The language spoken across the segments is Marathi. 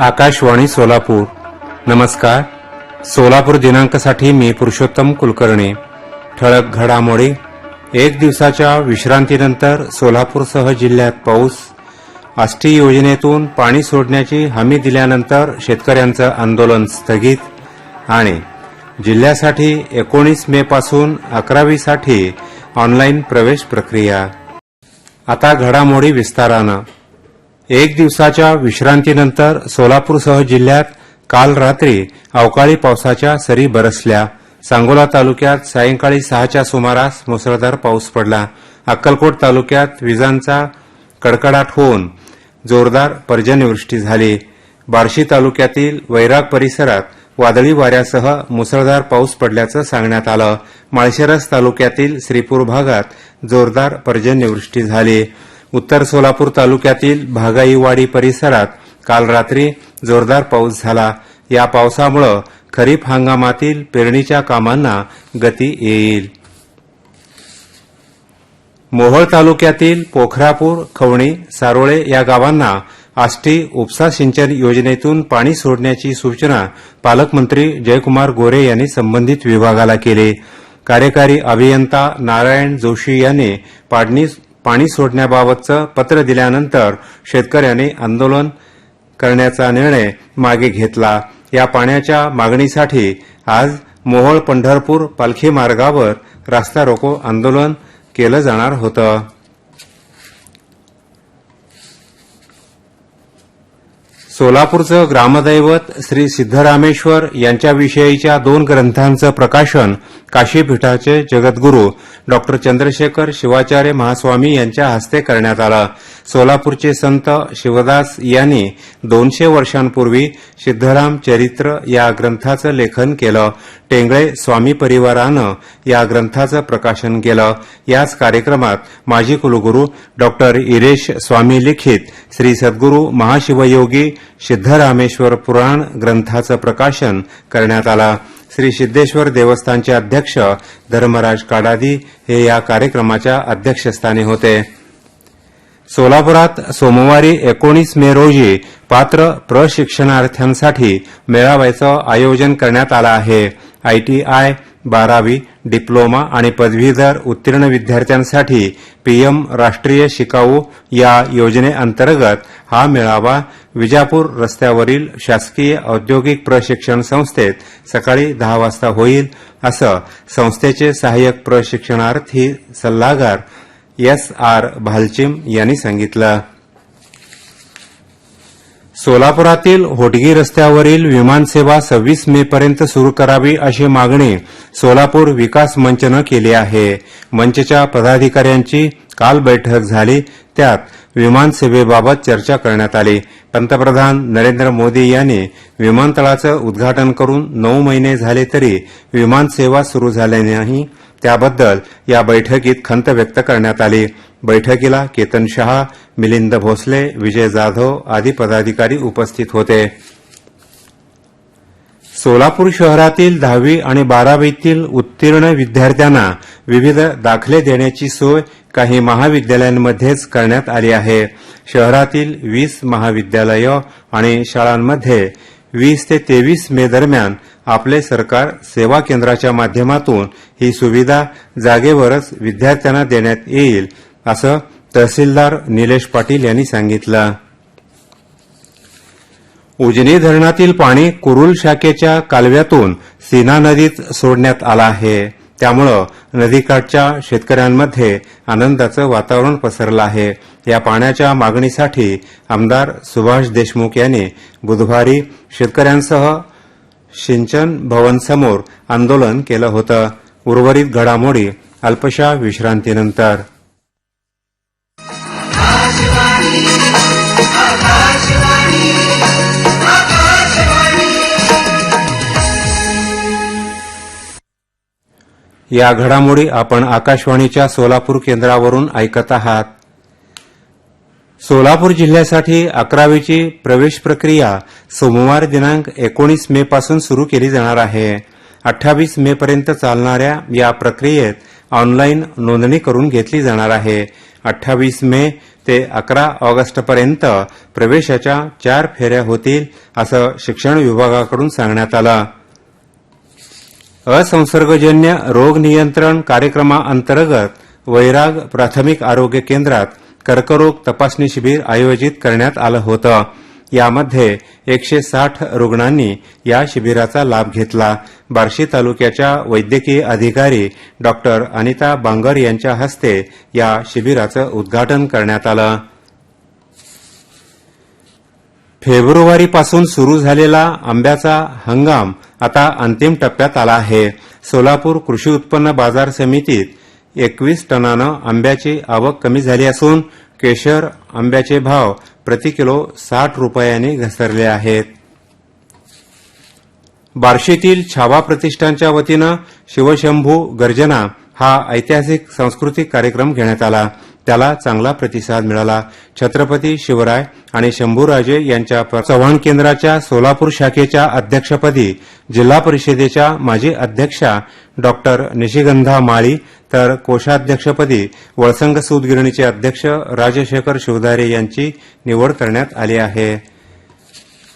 आकाशवाणी सोलापूर. नमस्कार. सोलापूर दिनांकासाठी मी पुरुषोत्तम कुलकर्णी. ठळक घडामोडी. एक दिवसाच्या विश्रांतीनंतर सोलापूरसह जिल्ह्यात पाऊस. आष्टी योजनेतून पाणी सोडण्याची हमी दिल्यानंतर शेतकऱ्यांचं आंदोलन स्थगित. आणि जिल्ह्यासाठी एकोणीस मे पासून अकरावीसाठी ऑनलाईन प्रवेश प्रक्रिया. आता घडामोडी विस्तारानं. एक दिवसाच्या विश्रांतीनंतर सोलापूरसह जिल्ह्यात काल रात्री अवकाळी पावसाच्या सरी बरसल्या. सांगोला तालुक्यात सायंकाळी सहाच्या सुमारास मुसळधार पाऊस पडला. अक्कलकोट तालुक्यात विजांचा कडकडाट होऊन जोरदार पर्जन्यवृष्टी झाली. बार्शी तालुक्यातील वैराग परिसरात वादळी वाऱ्यासह मुसळधार पाऊस पडल्याचं सांगण्यात आलं. माळशिरस तालुक्यातील श्रीपूर भागात जोरदार पर्जन्यवृष्टी झाली. उत्तर सोलापूर तालुक्यातील भागाईवाडी परिसरात काल रात्री जोरदार पाऊस झाला. या पावसामुळे खरीप हंगामातील पेरणीच्या कामांना गती येईल. मोहोळ तालुक्यातील पोखरापूर खवणी सारोळे या गावांना आष्टी उपसा सिंचन योजनेतून पाणी सोडण्याची सूचना पालकमंत्री जयकुमार गोरे यांनी संबंधित विभागाला केली. कार्यकारी अभियंता नारायण जोशी यांनी पाडणी पाणी सोडण्याबाबतचं पत्र दिल्यानंतर शेतकऱ्यांनी आंदोलन करण्याचा निर्णय मागे घेतला. या पाण्याच्या मागणीसाठी आज मोहोळ पंढरपूर पालखी मार्गावर रास्ता रोको आंदोलन केलं जाणार होतं. सोलापूरचं ग्रामदैवत श्री सिद्धरामेश्वर यांच्याविषयीच्या दोन ग्रंथांचं प्रकाशन काशीपीठाचे जगद्गुरू डॉक्टर चंद्रशेखर शिवाचार्य महास्वामी यांच्या हस्ते करण्यात आलं. सोलापूरचे संत शिवदास यांनी दोनशे वर्षांपूर्वी सिद्धराम चरित्र या ग्रंथाचं लेखन केलं. टेंगळे स्वामी परिवारानं या ग्रंथाचं प्रकाशन केलं. याच कार्यक्रमात माजी कुलगुरू डॉक्टर इरेश स्वामी लिखित श्री सद्गुरू महाशिवयोगी सिद्धरामेश्वर पुराण ग्रंथाचं प्रकाशन करण्यात आलं. श्री सिद्धेश्वर देवस्थानचे अध्यक्ष धर्मराज काडादी हे या कार्यक्रमाच्या अध्यक्षस्थानी होते. सोलापुरात सोमवारी एकोणीस मे रोजी पात्र प्रशिक्षणार्थ्यांसाठी मेळाव्याचं आयोजन करण्यात आलं आहे. आयटीआय बारावी डिप्लोमा आणि पदवीधर उत्तीर्ण विद्यार्थ्यांसाठी पीएम राष्ट्रीय शिकाऊ या योजनेअंतर्गत हा मेळावा विजापूर रस्त्यावरील शासकीय औद्योगिक प्रशिक्षण संस्थेत सकाळी दहा वाजता होईल असं संस्थेचे सहाय्यक प्रशिक्षणार्थी सल्लागार एस आर भालचिम यांनी सांगितलं. सोलापुरातील होटगी रस्त्यावरील विमानसेवा सव्वीस मे पर्यंत सुरू करावी अशी मागणी सोलापूर विकास मंचनं केली आहे. मंचच्या पदाधिकाऱ्यांची काल बैठक झाली. त्यात विमानसेवेबाबत चर्चा करण्यात आली. पंतप्रधान नरेंद्र मोदी यांनी विमानतळाचं उद्घाटन करून नऊ महिने झाले तरी विमानसेवा सुरू झाली नाही. त्याबद्दल या बैठकीत खंत व्यक्त करण्यात आली. बैठकीला केतन शहा मिलिंद भोसले विजय जाधव आदी पदाधिकारी उपस्थित होते. सोलापूर शहरातील दहावी आणि बारावीतील उत्तीर्ण विद्यार्थ्यांना विविध दाखले देण्याची सोय काही महाविद्यालयांमध्येच करण्यात आली आहे. शहरातील वीस महाविद्यालयं आणि शाळांमध्ये वीस ते तेवीस मे दरम्यान आपले सरकार सेवा केंद्राच्या माध्यमातून ही सुविधा जागेवरच विद्यार्थ्यांना देण्यात येईल असं तहसीलदार निलेश पाटील यांनी सांगितलं. उजनी धरणातील पाणी कुरुल शाखेच्या कालव्यातून सीना नदीत सोडण्यात आलं आहे. त्यामुळं नदीकाठच्या शेतकऱ्यांमध्ये आनंदाचं वातावरण पसरलं आहे. या पाण्याच्या मागणीसाठी आमदार सुभाष देशमुख यांनी बुधवारी शेतकऱ्यांसह सिंचन भवनसमोर आंदोलन केलं होतं. उर्वरित घडामोडी अल्पशा विश्रांतीनंतर. या घडामोडी आपण आकाशवाणीच्या सोलापूर केंद्रावरून ऐकत आहात. सोलापूर जिल्ह्यासाठी अकरावीची प्रवेश प्रक्रिया सोमवार दिनांक एकोणीस मे पासून सुरू केली जाणार आहे. अठ्ठावीस मे पर्यंत चालणाऱ्या या प्रक्रियेत ऑनलाईन नोंदणी करून घेतली जाणार आहे. अठ्ठावीस मे ते अकरा ऑगस्टपर्यंत प्रवेशाच्या चार फेऱ्या होतील असं शिक्षण विभागाकडून सांगण्यात आलं. असंसर्गजन्य रोग नियंत्रण कार्यक्रमाअंतर्गत वैराग प्राथमिक आरोग्य केंद्रात कर्करोग तपासणी शिबिर आयोजित करण्यात आलं होतं. यामध्ये एकशे साठ रुग्णांनी या शिबिराचा लाभ घेतला. बार्शी तालुक्याच्या वैद्यकीय अधिकारी डॉक्टर अनिता बांगर यांच्या हस्ते या शिबिराचं उद्घाटन करण्यात आलं. फेब्रुवारीपासून सुरू झालेला आंब्याचा हंगाम आता अंतिम टप्प्यात आला आहे. सोलापूर कृषी उत्पन्न बाजार समितीत एकवीस टनानं आंब्याची आवक कमी झाली असून केशर आंब्याचे भाव प्रति किलो साठ रुपयांनी घसरले आहेत. बार्शीतील छावा प्रतिष्ठानच्या वतीनं शिवशंभू गर्जना हा ऐतिहासिक सांस्कृतिक कार्यक्रम घेण्यात आला. त्याला चांगला प्रतिसाद मिळाला. छत्रपती शिवराय आणि शंभूराजे यांच्या चव्हाण केंद्राच्या सोलापूर शाखेच्या अध्यक्षपदी जिल्हा परिषदेच्या माजी अध्यक्षा डॉक्टर निशिगंधा माळी तर कोषाध्यक्षपदी वळसंग सूतगिरणीचे अध्यक्ष राजशेखर शिवधारे यांची निवड करण्यात आली आहे.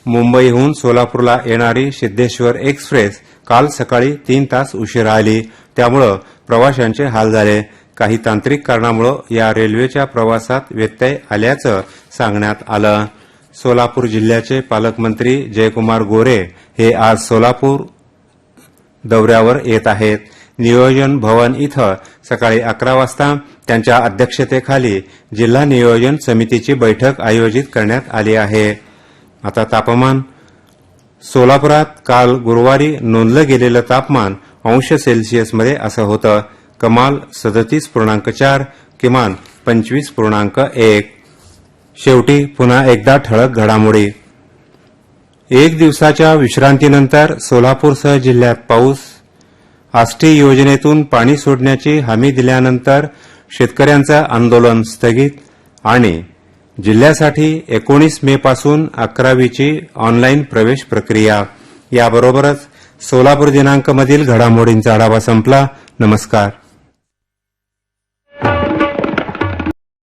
मुंबईहून सोलापूरला येणारी सिद्धेश्वर एक्सप्रेस काल सकाळी तीन तास उशिरा आली. त्यामुळं प्रवाशांचे हाल झाले. काही तांत्रिक कारणामुळं या रेल्वेच्या प्रवासात व्यत्यय आल्याचं सांगण्यात आलं. सोलापूर जिल्ह्याचे पालकमंत्री जयकुमार गोरे हे आज सोलापूर दौऱ्यावर येत आहेत. नियोजन भवन इथं सकाळी अकरा वाजता त्यांच्या अध्यक्षतेखाली जिल्हा नियोजन समितीची बैठक आयोजित करण्यात आली आहे. आता तापमान सोलापुरात काल गुरुवारी नोंदलं गेलेलं तापमान अंश सेल्सिअसमध्ये असं होतं. कमाल सदतीस पूर्णांक चार किमान पंचवीस पूर्णांक एक. शेवटी पुन्हा एकदा ठळक घडामोडी. एक दिवसाच्या विश्रांतीनंतर सोलापूरसह जिल्ह्यात पाऊस. आष्टी योजनेतून पाणी सोडण्याची हमी दिल्यानंतर शेतकऱ्यांचं आंदोलन स्थगित आणि जिल्ह्यासाठी एकोणीस मे पासून अकरावीची ऑनलाईन प्रवेश प्रक्रिया. याबरोबरच सोलापूर दिनांकमधील घडामोडींचा आढावा संपला. नमस्कार.